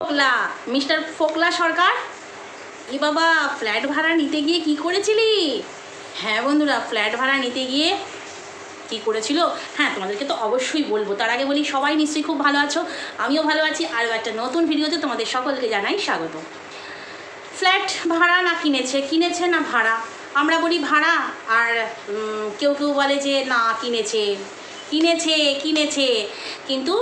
ফোকলা, মিস্টার ফোকলা সরকার? এ বাবা, ফ্ল্যাট ভাড়া নিতে গিয়ে কি করেছিলি? হ্যাঁ বন্ধুরা, ফ্ল্যাট ভাড়া নিতে গিয়ে কি করেছিল? হ্যাঁ তোমাদেরকে তো অবশ্যই বলব। তার আগে বলি, সবাই নিশ্চয়ই খুব ভালো আছো, আমিও ভালো আছি। আরও একটা নতুন ভিডিওতে তোমাদের সকলকে জানাই স্বাগত। ফ্ল্যাট ভাড়া না কিনেছে? কিনেছে না ভাড়া? আমরা বলি ভাড়া, আর কেউ কেউ বলে যে না, কিনেছে। কিনেছে কিনেছে। কিন্তু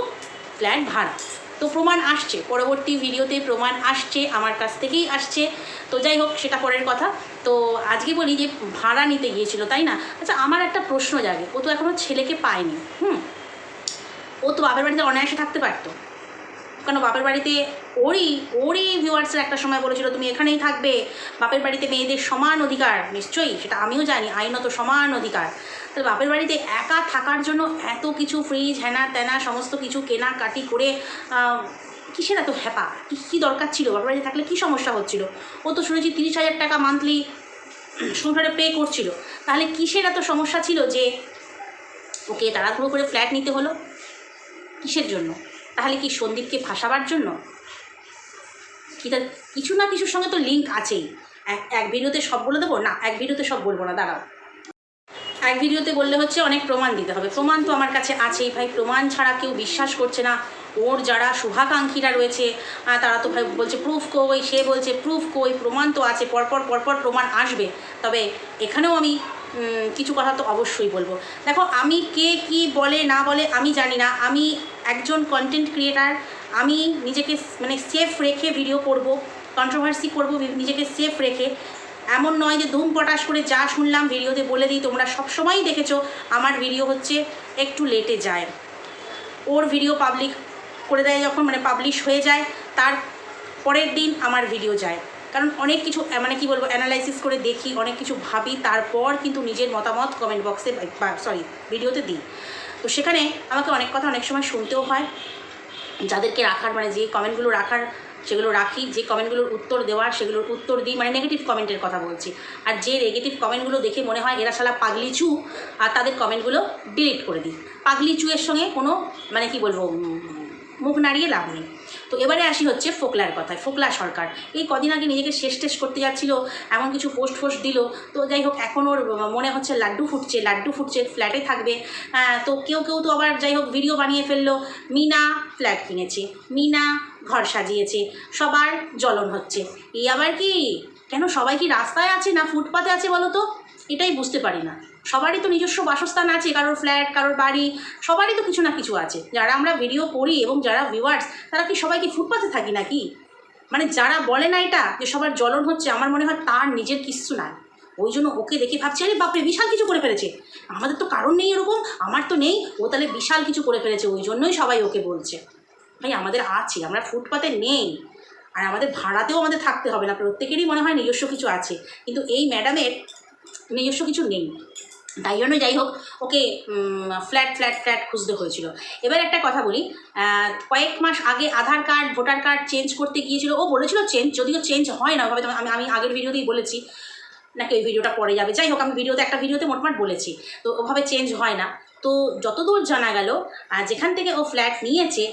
ফ্ল্যাট ভাড়া। তো প্রমাণ আসছে, পরবর্তী ভিডিওতে প্রমাণ আসছে, আমার কাছ থেকেই আসছে। তো যাই হোক, সেটা পরের কথা। তো আজকে বলি যে ভাড়া নিতে গিয়েছিল, তাই না? আচ্ছা আমার একটা প্রশ্ন জাগে। ও তো এখনও ছেলেকে পায়নি, হুম? ও তো বাপের বাড়িতে অনায়াসে থাকতে পারতো। কেন বাপের বাড়িতে ওরই ওরই ভিউয়ার্সের একটা সময় বলেছিল, তুমি এখানেই থাকবে। বাপের বাড়িতে মেয়েদের সমান অধিকার। নিশ্চয়ই, সেটা আমিও জানি, আইনত সমান অধিকার। তাহলে বাপের বাড়িতে একা থাকার জন্য এত কিছু ফ্রিজ হ্যানা ত্যানা সমস্ত কিছু কেনাকাটি করে আহ, কিসের এত হ্যাপা কী কী দরকার ছিল? বাপের বাড়িতে থাকলে কী সমস্যা হচ্ছিল? ও তো শুনেছি তিরিশ হাজার টাকা মান্থলি সংসারে পে করছিল। তাহলে কিসের এত সমস্যা ছিল যে ওকে তাড়াহুড়ো করে ফ্ল্যাট নিতে হলো? কিসের জন্য? তাহলে কি সন্দীপকে ফাঁসাবার জন্য? কি তার কিছু না কিছুর সঙ্গে তো লিঙ্ক আছেই। এক এক ভিডিওতে সব বলে দেবো? না এক ভিডিওতে সব বলব না দাঁড়াও। এক ভিডিওতে বললে হচ্ছে অনেক প্রমাণ দিতে হবে। প্রমাণ তো আমার কাছে আছেই ভাই, প্রমাণ ছাড়া কেউ বিশ্বাস করছে না। ওর যারা শুভাকাঙ্ক্ষীরা রয়েছে তারা তো ভাই বলছে প্রুফ কই, সে বলছে প্রুফ কই, প্রমাণ তো আছে, পরপর পরপর প্রমাণ আসবে। তবে এখানেও আমি কিছু কথা তো অবশ্যই বলব। দেখো, আমি কে কি বলে, না বলে আমি জানি না। আমি একজন কন্টেন্ট ক্রিয়েটার আমি নিজেকে মানে সেফ রেখে ভিডিও করব কন্ট্রোভার্সি করব, নিজেকে সেফ রেখে। এমন নয় যে ধুম পটাশ করে যা শুনলাম ভিডিওতে বলে দিই, তোমরা সবসময়ই দেখেছ। আমার ভিডিও হচ্ছে একটু লেটে যায়। ওর ভিডিও পাবলিক করে দেয় যখন মানে পাবলিশ হয়ে যায়, তার পরের দিন আমার ভিডিও যায়। কারণ অনেক কিছু মানে কি বলব অ্যানালাইসিস করে দেখি, অনেক কিছু ভাবি, তারপর কিন্তু নিজের মতামত কমেন্ট বক্সে সরি ভিডিওতে দিই। তো সেখানে আমাকে অনেক কথা অনেক সময় শুনতেও হয়। যাদেরকে রাখার মানে যে কমেন্টগুলো রাখার সেগুলো রাখি, যে কমেন্টগুলোর উত্তর দেওয়ার, সেগুলোর উত্তর দিই মানে নেগেটিভ কমেন্টের কথা বলছি। আর যে নেগেটিভ কমেন্টগুলো দেখে মনে হয় এরা শালা পাগলি চু আর তাদের কমেন্টগুলো ডিলিট করে দিই। পাগলি চুয়ের সঙ্গে কোনো মানে কি বলব মুখ নাড়িয়ে লাভ নেই। তো এবারে আসি হচ্ছে ফোকলার কথায়, ফোকলা সরকার। এই কদিন আগে নিজেকে শেষ টেস করতে যাচ্ছিল, এমন কিছু পোস্ট ফোস্ট দিল। তো যাই হোক, এখন ওর মনে হচ্ছে লাড্ডু ফুটছে লাড্ডু ফুটছে, ফ্ল্যাটে থাকবে। তো কেউ কেউ তো আবার যাই হোক ভিডিও বানিয়ে ফেলল, মিনা ফ্ল্যাট কিনেছে, মিনা ঘর সাজিয়েছে, সবার জ্বলন হচ্ছে। এই আবার কি? কেন সবাই কি রাস্তায় আছে না ফুটপাতে আছে বলো তো? এটাই বুঝতে পারি না। সবারই তো নিজস্ব বাসস্থান আছে, কারোর ফ্ল্যাট কারোর বাড়ি, সবারই তো কিছু না কিছু আছে। যারা আমরা ভিডিও করি এবং যারা ভিউয়ার্স তারা কি সবাই কি ফুটপাতে থাকি নাকি? মানে যারা বলে না এটা, যে সবার জ্বলন হচ্ছে, আমার মনে হয় তার নিজের কিচ্ছু নাই। ওই জন্য ওকে দেখে ভাবছি, আরে বাপরে, বিশাল কিছু করে ফেলেছে। আমাদের তো কারণ নেই এরকম, আমার তো নেই, ও তাহলে বিশাল কিছু করে ফেলেছে, ওই জন্যই সবাই ওকে বলছে। ভাই, আমাদের আছে, আমরা ফুটপাতে নেই। আর আমাদের ভাড়াতেও আমাদের থাকতে হবে না, প্রত্যেকেরই মনে হয় নিজস্ব কিছু আছে। কিন্তু এই ম্যাডামের নিজস্ব কিছু নেই। তাই জন্য যাই হোক, ওকে ফ্ল্যাট ফ্ল্যাট ফ্ল্যাট খুঁজতে হয়েছিল। এবার একটা কথা বলি কয়েক মাস আগে Aadhaar card, voter card change করতে গিয়েছিল। ও বলেছিল চেঞ্জ যদিও চেঞ্জ হয় না, ওভাবে আমি আমি আগের ভিডিওতেই বলেছি। নাকি ওই ভিডিওটা পরে যাবে। যাই হোক, আমি ভিডিওতে একটা ভিডিওতে মোটমাট বলেছি। তো ওভাবে চেঞ্জ হয় না। তো যতদূর জানা গেল যেখান থেকে ও ফ্ল্যাট নিয়েছে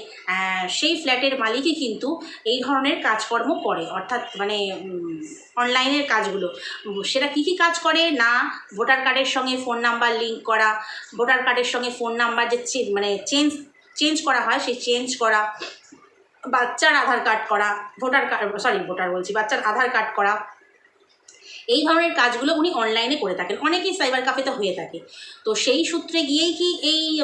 সেই ফ্ল্যাটের মালিকই কিন্তু এই ধরনের কাজকর্ম করে। অর্থাৎ মানে অনলাইনের কাজগুলো। সেটা কী কী কাজ করে? না ভোটার কার্ডের সঙ্গে ফোন নাম্বার লিঙ্ক করা ভোটার কার্ডের সঙ্গে ফোন নাম্বার যে মানে চেঞ্জ চেঞ্জ করা হয়, সেই চেঞ্জ করা, বাচ্চার আধার কার্ড করা ভোটার কার্ড সরি ভোটার বলছি, বাচ্চার আধার কার্ড করা এই ধরনের কাজগুলো উনি অনলাইনে করে থাকেন। অনেকেই সাইবার কাফেতে হয়ে থাকে। তো সেই সূত্রে গিয়েই কি এই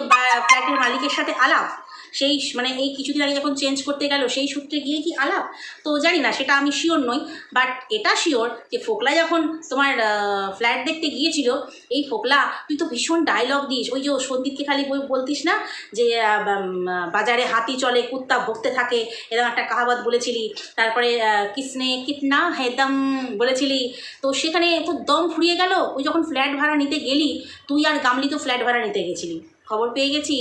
ফ্ল্যাটের মালিকের সাথে আলাপ? সেই মানে এই কিছুদিন আগে যখন চেঞ্জ করতে গেল, সেই সূত্রে গিয়ে কি আলাপ? তো জানি না, সেটা আমি শিওর নই বাট এটা শিওর যে ফোকলা যখন তোমার ফ্ল্যাট দেখতে গিয়েছিল, এই ফোকলা, তুই তো ভীষণ ডায়লগ দিস। ওই যে সন্দীপকে খালি বলতিস না যে বাজারে হাতি চলে, কুত্তা ভুগতে থাকে, এরকম একটা কাহাবাত বলেছিলি। তারপরে কিসনে, কিতনা হেদম বলেছিলি। তো সেখানে তো দম ফুরিয়ে গেল ওই যখন ফ্ল্যাট ভাড়া নিতে গেলি, তুই আর গামলি তো ফ্ল্যাট ভাড়া নিতে গেছিলি। খবর পেয়ে গেছি?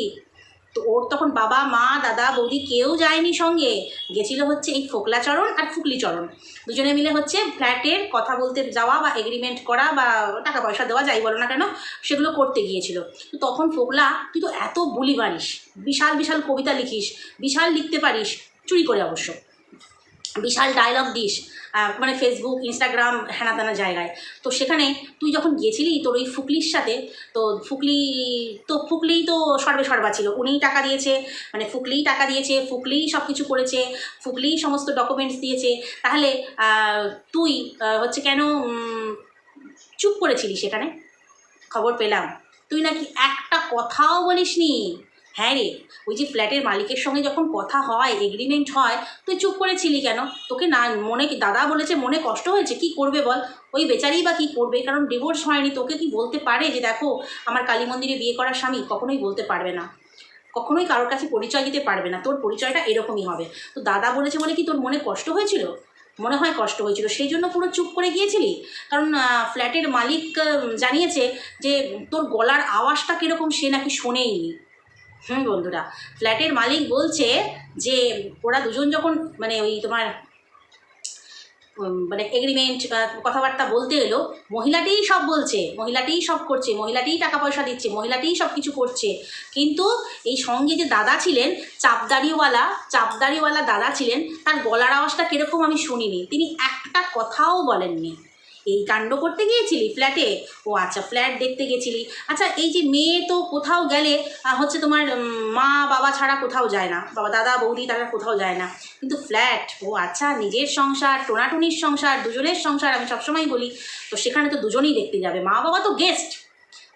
তো ওর তখন বাবা, মা, দাদা, বৌদি কেউ যায়নি সঙ্গে। গেছিল হচ্ছে এই ফোকলাচরণ আর ফুকলিচরণ। দুজনে মিলে হচ্ছে ফ্ল্যাটের কথা বলতে যাওয়া বা এগ্রিমেন্ট করা বা টাকা পয়সা দেওয়া, যাই বলো না কেন, সেগুলো করতে গিয়েছিল। তো তখন ফোকলা, তুই তো এত বুলি বিশাল বিশাল কবিতা লিখিস, বিশাল লিখতে পারিস, চুরি করে অবশ্য। বিশাল ডায়লগ দিস মানে ফেসবুক ইনস্টাগ্রাম হ্যানা তেনা জায়গায়। তো সেখানে তুই যখন গেছিলি তোর ওই ফুকলির সাথে, তো ফুকলি, তো ফুকলিই তো সর্বে সর্বা ছিল। উনিই টাকা দিয়েছে মানে ফুকলিই টাকা দিয়েছে, ফুকলিই সব কিছু করেছে, ফুকলিই সমস্ত ডকুমেন্টস দিয়েছে। তাহলে তুই হচ্ছে কেন চুপ করেছিলি সেখানে? খবর পেলাম। তুই নাকি একটা কথাও বলিসনি। হ্যাঁ রে, ওই যে ফ্ল্যাটের মালিকের সঙ্গে যখন কথা হয় এগ্রিমেন্ট হয়, তুই চুপ করেছিলি কেন? তোকে না, মনে, দাদা বলেছে মনে কষ্ট হয়েছে, কি করবে বল? ওই বেচারি বা কি করবে? কারণ ডিভোর্স হয়নি, তোকে কি বলতে পারে যে দেখো, আমার কালী মন্দিরে বিয়ে করার স্বামী কখনোই বলতে পারবে না। কখনোই কারোর কাছে পরিচয় দিতে পারবে না, তোর পরিচয়টা এরকমই হবে। তো দাদা বলেছে বলে কি তোর মনে কষ্ট হয়েছিল? মনে হয় কষ্ট হয়েছিল, সেই জন্য পুরো চুপ করে গিয়েছিলি? কারণ ফ্ল্যাটের মালিক জানিয়েছে যে তোর গলার আওয়াজটা কীরকম সে নাকি শোনেইনি। হুম, বন্ধুরা। ফ্ল্যাটের মালিক বলছে যে, ওরা দুজন যখন মানে ওই তোমার মানে এগ্রিমেন্ট কথাবার্তা বলতে এলো, মহিলাটিই সব বলছে, মহিলাটিই সব করছে, মহিলাটিই টাকা পয়সা দিচ্ছে, মহিলাটিই সব কিছু করছে। কিন্তু এই সঙ্গে যে দাদা ছিলেন, চাপদাড়িওয়ালা চাপদাড়িওয়ালা দাদা ছিলেন, তার গলার আওয়াজটা কীরকম আমি শুনিনি। তিনি একটা কথাও বলেননি। এই কাণ্ড করতে গিয়েছিলি ফ্ল্যাটে ও আচ্ছা ফ্ল্যাট দেখতে গেছিলি। আচ্ছা এই যে মেয়ে তো কোথাও গেলে হচ্ছে তোমার মা, বাবা ছাড়া কোথাও যায় না। বাবা, দাদা, বৌদি তারা কোথাও যায় না। কিন্তু ফ্ল্যাট ও আচ্ছা নিজের সংসার, টোনাটুনির সংসার, দুজনের সংসার আমি সবসময় বলি। তো সেখানে তো দুজনেই দেখতে যাবে। মা বাবা তো গেস্ট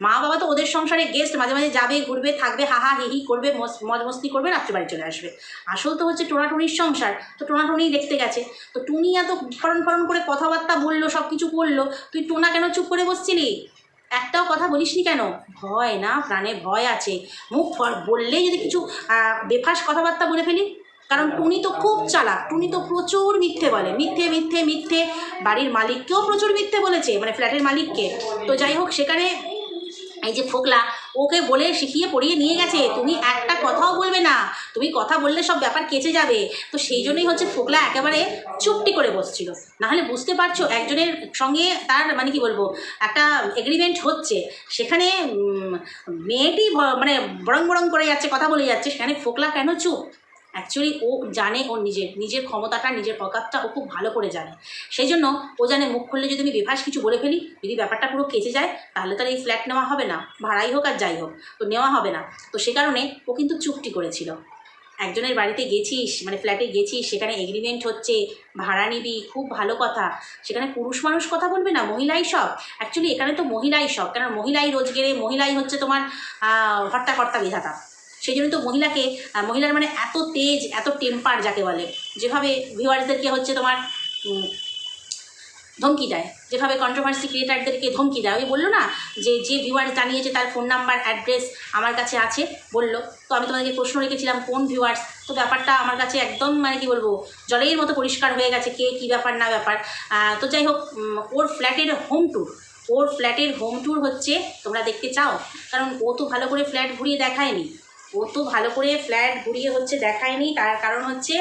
মা বাবা তো ওদের সংসারে গেস্ট মাঝে মাঝে যাবে, ঘুরবে, থাকবে, হাহা, হিহি করবে মজ মস্তি করবে রাত্রে বাড়ি চলে আসবে। আসল তো হচ্ছে টোনাটুনির সংসার, তো টোনাটুনিই দেখতে গেছে। তো টুনি এত ফরন ফরন করে কথাবার্তা বলল সব কিছু করল তুই টোনা কেন চুপ করে বসছিলি? একটাও কথা বলিসনি কেন? ভয় না, প্রাণে ভয় আছে। মুখ বললেই যদি কিছু বেফাস কথাবার্তা বলে ফেলি, কারণ টুনি তো খুব চালাক, টুনি তো প্রচুর মিথ্যে বলে, মিথ্যে মিথ্যে মিথ্যে। বাড়ির মালিককেও প্রচুর মিথ্যে বলেছে মানে ফ্ল্যাটের মালিককে। তো যাই হোক, সেখানে এই যে ফোকলা, ওকে বলে শিখিয়ে পড়িয়ে নিয়ে গেছে। তুমি একটা কথাও বলবে না। তুমি কথা বললে সব ব্যাপার কেচে যাবে। তো সেই জন্যই হচ্ছে ফোকলা একেবারে চুপটি করে বসছিল। নাহলে বুঝতে পারছ, একজনের সঙ্গে তার মানে কি বলব, একটা এগ্রিমেন্ট হচ্ছে। সেখানে মেয়েটি মানে বরং বরং করে যাচ্ছে, কথা বলে যাচ্ছে। সেখানে ফোকলা কেন চুপ? অ্যাকচুয়ালি ও জানে ওর নিজের নিজের ক্ষমতাটা নিজের অকাতটা ও খুব ভালো করে জানে। সেই জন্য ও জানে মুখ খুললে যদি আমি বেভাস কিছু বলে ফেলি যদি ব্যাপারটা পুরো কেচে যায় তাহলে তার এই ফ্ল্যাট নেওয়া হবে না। ভাড়াই হোক আর যাই হোক তো নেওয়া হবে না। তো সে কারণে ও কিন্তু চুক্তি করেছিল। একজনের বাড়িতে গেছিস মানে ফ্ল্যাটে গেছিস সেখানে এগ্রিমেন্ট হচ্ছে ভাড়া নিবি খুব ভালো কথা। সেখানে পুরুষ মানুষ কথা বলবে না মহিলাই সব। অ্যাকচুয়ালি এখানে তো মহিলাই সব কেন মহিলাই রোজগেরে মহিলাই হচ্ছে তোমার আহ, হর্তাকর্তা বিধাতা। সেই জন্য তো মহিলাকে মহিলার মানে এত তেজ, এত টেম্পার যাকে বলে, যেভাবে ভিউয়ার্সদেরকে হচ্ছে তোমার ধমকি দেয়, যেভাবে কন্ট্রোভার্সি ক্রিয়েটারদেরকে ধমকি দেয়, ওই বলল না যে যে ভিউয়ার্স জানিয়েছে তার ফোন নাম্বার অ্যাড্রেস আমার কাছে আছে, বলল। তো আমি তোমাদেরকে প্রশ্ন রেখেছিলাম, কোন ভিউয়ার্স তো ব্যাপারটা আমার কাছে একদম মানে কি বলব, জলের মতো পরিষ্কার হয়ে গেছে, কে, কী ব্যাপার, না ব্যাপার। তো যাই হোক ওর ফ্ল্যাটের হোম ট্যুর ওর ফ্ল্যাটের হোম ট্যুর হচ্ছে, তোমরা দেখতে চাও। কারণ ও তো ভালো করে ফ্ল্যাট ঘুরিয়ে দেখায়নি। ও তো ভালো করে ফ্ল্যাট ঘুরিয়ে হচ্ছে দেখায়নি, তার কারণ হচ্ছে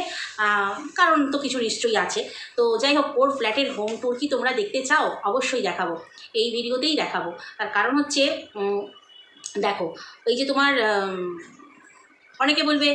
কারণ তো কিছু নিশ্চয়ই আছে। তো যাই হোক, ওর ফ্ল্যাটের হোম ট্যুর কি তোমরা দেখতে চাও? অবশ্যই দেখাবো। এই ভিডিওতেই দেখাবো। তার কারণ হচ্ছে দেখো, এই যে তোমার অনেকে বলবে,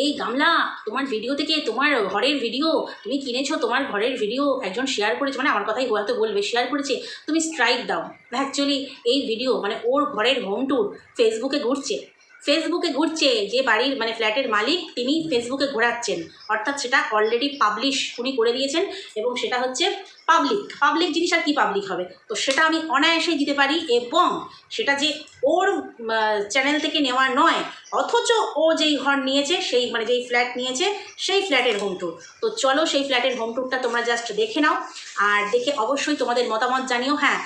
এই গামলা, তোমার ভিডিও থেকে তোমার ঘরের ভিডিও তুমি কিনেছো তোমার ঘরের ভিডিও একজন শেয়ার করেছে। মানে আমার কথাই হয়তো বলবে শেয়ার করেছে, তুমি স্ট্রাইক দাও। অ্যাকচুয়ালি এই ভিডিও মানে ওর ঘরের হোম ট্যুর ফেসবুকে ঘুরছে। ফেসবুকে ঘুরছে, যে বাড়ির মানে ফ্ল্যাটের মালিক তিনি ফেসবুকে ঘোরাচ্ছেন। অর্থাৎ সেটা অলরেডি পাবলিশ উনি করে দিয়েছেন এবং সেটা হচ্ছে পাবলিক পাবলিক জিনিস আর কী পাবলিক হবে? তো সেটা আমি অনায়াসেই দিতে পারি এবং সেটা যে ওর চ্যানেল থেকে নেওয়া নয়, অথচ ও যেই ঘর নিয়েছে, সেই মানে যেই ফ্ল্যাট নিয়েছে, সেই ফ্ল্যাটের হোম ট্যুর তো চলো সেই ফ্ল্যাটের হোম ট্যুরটা তোমরা জাস্ট দেখে নাও আর দেখে অবশ্যই তোমাদের মতামত জানিও। হ্যাঁ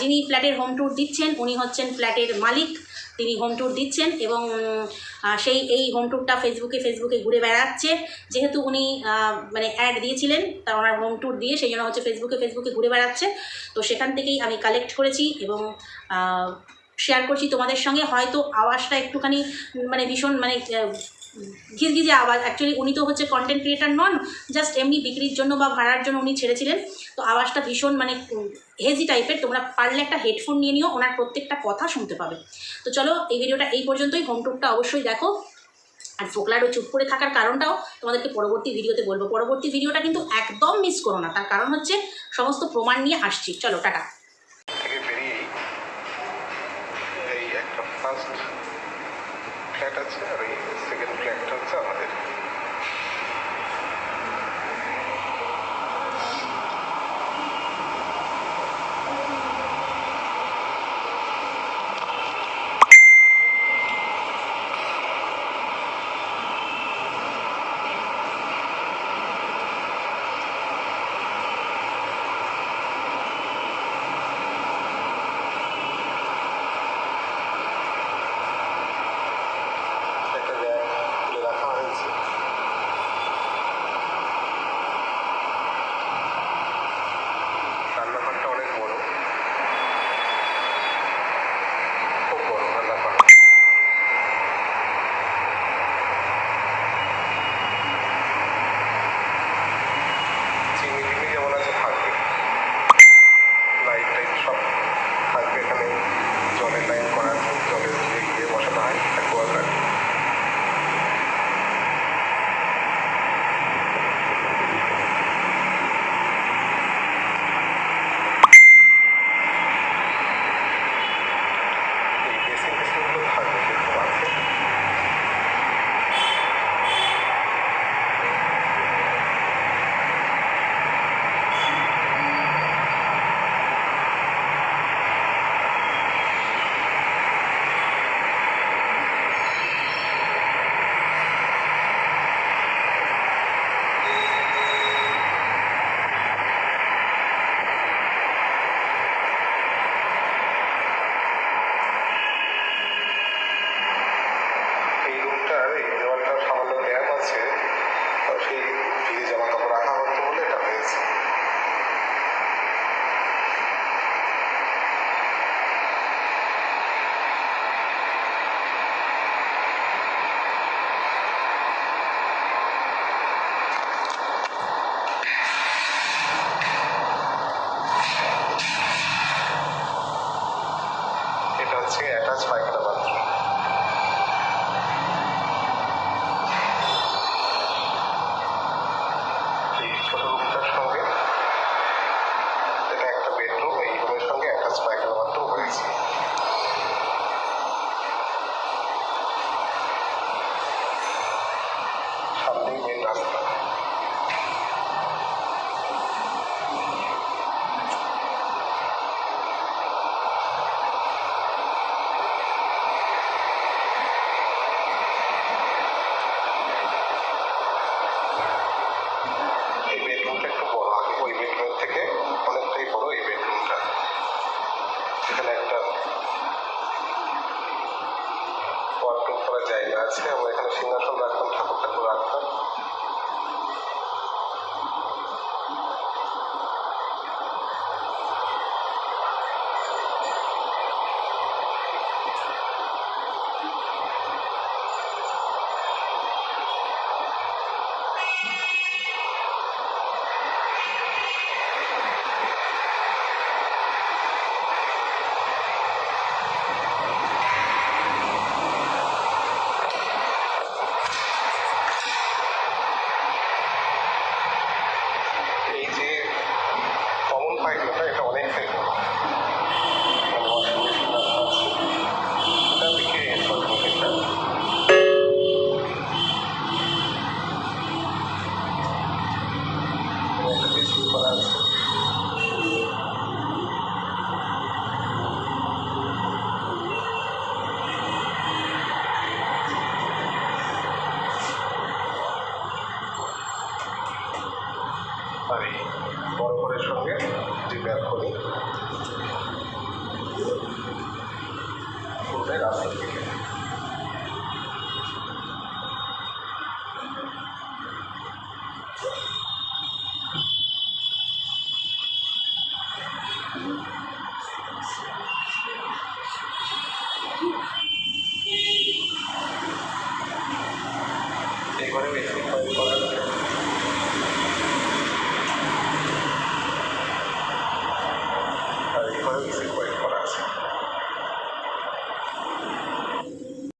যিনি ফ্ল্যাটের হোম ট্যুর দিচ্ছেন, উনি হচ্ছেন ফ্ল্যাটের মালিক। তিনি হোম ট্যুর দিচ্ছেন এবং সেই এই হোম ট্যুরটা ফেসবুকে ফেসবুকে ঘুরে বেড়াচ্ছে। যেহেতু উনি মানে অ্যাড দিয়েছিলেন, তা ওনার হোম ট্যুর দিয়ে সেই জন্য হচ্ছে ফেসবুকে ফেসবুকে ঘুরে বেড়াচ্ছে। তো সেখান থেকেই আমি কালেক্ট করেছি এবং শেয়ার করছি তোমাদের সঙ্গে। হয়তো আওয়াজটা একটুখানি মানে ভীষণ মানে আহ, ঘিজঘিজে আওয়াজ। অ্যাকচুয়ালি উনি তো হচ্ছে কন্টেন্ট ক্রিয়েটার নন জাস্ট এমনি বিক্রির জন্য বা ভাড়ার জন্য উনি ছেড়েছিলেন। তো আওয়াজটা ভীষণ মানে হেজি টাইপের তোমরা পারলে একটা হেডফোন নিয়ে নিও ওনার প্রত্যেকটা কথা শুনতে পাবে। তো চলো এই ভিডিওটা এই পর্যন্তই। হোম টুরটা অবশ্যই দেখো। আর ফোকলারও চুপ করে থাকার কারণটাও তোমাদেরকে পরবর্তী ভিডিওতে বলব। পরবর্তী ভিডিওটা কিন্তু একদম মিস করো না। তার কারণ হচ্ছে সমস্ত প্রমাণ নিয়ে আসছি। চলো টাটা। ফ্ল্যাট আছে আর